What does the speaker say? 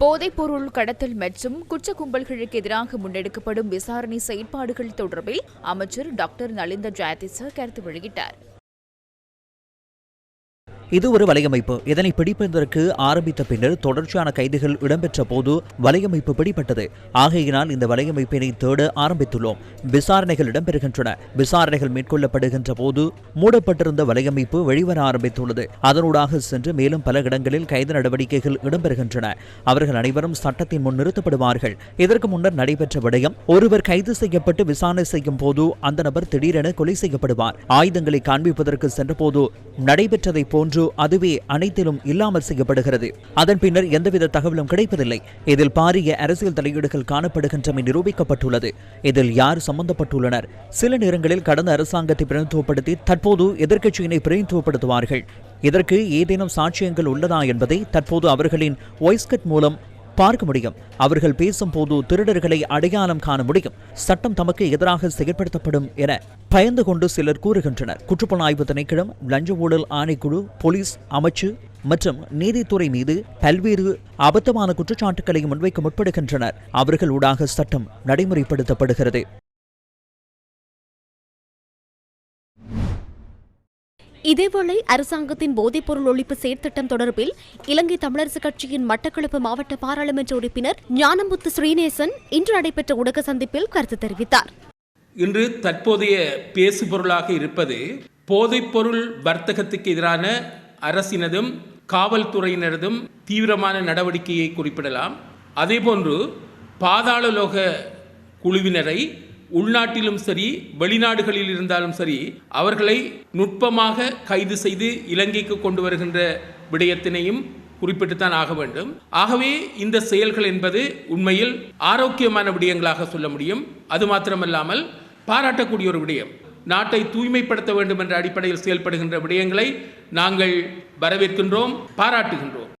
போதைப்பொருள் கடத்தல் மற்றும் குற்ற கும்பல்களுக்கு எதிராக முன்னெடுக்கப்படும் விசாரணை செயற்பாடுகள் தொடர்பில் அமைச்சர் டாக்டர் நலிந்த ஜெயதிச கருத்து வெளியிட்டார். இது ஒரு வலையமைப்பு. இதனை பிடிப்பதற்கு ஆரம்பித்த பின்னர் தொடர்ச்சியான கைதுகள் இடம்பெற்ற போது வலையமைப்பு பிடிப்பட்டது ஆகையினால் இந்த வலையமைப்பினை தேட ஆரம்பித்துள்ளோம். விசாரணைகள் இடம்பெறுகின்றன. விசாரணைகள் மேற்கொள்ளப்படுகின்ற போது மூடப்பட்டிருந்த வலையமைப்பு வெளிவர ஆரம்பித்துள்ளது. அதனூடாக சென்று மேலும் பல இடங்களில் கைது நடவடிக்கைகள் இடம்பெறுகின்றன. அவர்கள் அனைவரும் சட்டத்தின் முன் நிறுத்தப்படுவார்கள். இதற்கு முன்னர் நடைபெற்ற விடயம் ஒருவர் கைது செய்யப்பட்டு விசாரணை செய்யும் போது அந்த நபர் திடீரென கொலை செய்யப்படுவார். ஆயுதங்களை காண்பிப்பதற்கு சென்றபோது நடைபெற்றதை போன்று அதுவே அனைத்திலும் இல்லாமல் செய்யப்படுகிறது. அதன் பின்னர் எந்தவித தகவலும் கிடைப்பதில்லை. இதில் பாரிய அரசியல் தலையீடுகள் காணப்படுகின்றமை நிரூபிக்கப்பட்டுள்ளது. இதில் யார் சம்பந்தப்பட்டுள்ளனர்? சில நேரங்களில் கடந்த அரசாங்கத்தை பிரதித்துவப்படுத்தி தற்போது எதிர்க்கட்சியினை பிரதித்துவப்படுத்துவார்கள் இதற்கு ஏதேனும் சாட்சியங்கள் உள்ளதா என்பதை தற்போது அவர்களின் ஒய்ஸ்கட் மூலம் பார்க்க முடியும். அவர்கள் பேசும்போது திருடர்களை அடையாளம் காண முடியும். சட்டம் தமக்கு எதிராக செயற்படுத்தப்படும் என பயந்து கொண்டு சிலர் கூறுகின்றனர். குற்றப்புலனாய்வு திணைக்களம் லஞ்ச ஊழல் ஆணைக்குழு போலீஸ் அமைச்சு மற்றும் நீதித்துறை மீது பல்வேறு அபத்தமான குற்றச்சாட்டுக்களை முன்வைக்க முற்படுகின்றனர். அவர்கள் ஊடாக சட்டம் நடைமுறைப்படுத்தப்படுகிறது. இதேவேளை அரசாங்கத்தின் போதைப்பொருள் ஒழிப்பு செயற்திட்டம் தொடர்பில் இலங்கை தமிழரசுக் கட்சியின் மட்டக்களப்பு மாவட்ட பாராளுமன்ற உறுப்பினர் ஞானமுத்து ஸ்ரீநேசன் இன்று நடைபெற்ற ஊடக சந்திப்பில் கருத்து தெரிவித்தார். இன்று தற்போதைய பேசுபொருளாக இருப்பது போதைப்பொருள் வர்த்தகத்துக்கு எதிரான அரசினதும் காவல்துறையினரதும் தீவிரமான நடவடிக்கையை குறிப்பிடலாம். அதேபோன்று பாதாளலோக குழுவினரை உள்நாட்டிலும் சரி வெளிநாடுகளில் இருந்தாலும் சரி அவர்களை நுட்பமாக கைது செய்து இலங்கைக்கு கொண்டு வருகின்ற விடயத்தினையும் குறிப்பிட்டுத்தான் ஆக வேண்டும். ஆகவே இந்த செயல்கள் என்பது உண்மையில் ஆரோக்கியமான விடயங்களாக சொல்ல முடியும். அது மாத்திரமல்லாமல் பாராட்டக்கூடிய ஒரு விடயம். நாட்டை தூய்மைப்படுத்த வேண்டும் என்ற அடிப்படையில் செயல்படுகின்ற விடயங்களை நாங்கள் வரவேற்கின்றோம் பாராட்டுகின்றோம்.